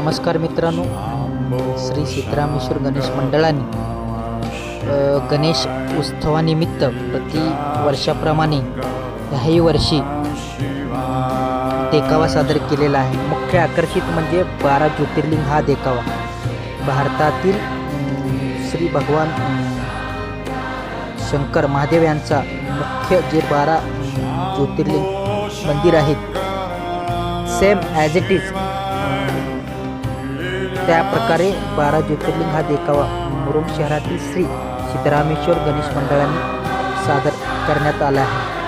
नमस्कार मित्रांनो. श्री सीतारामेश्वर गणेश मंडळाने गणेश उत्सवानिमित्त प्रति वर्षाप्रमाणे ह्याही वर्षी देखावा सादर केलेला आहे. मुख्य आकर्षित म्हणजे बारा ज्योतिर्लिंग हा देखावा. भारतातील श्री भगवान शंकर महादेव यांचा मुख्य जे बारा ज्योतिर्लिंग मंदिर आहेत सेम ॲज इट इज त्या प्रकारे बारा ज्योतिर्लिंग हा देखावा. मुरुम शहरातील श्री सिद्धरामेश्वर गणेश मंडळाने सादर करण्यात आला आहे.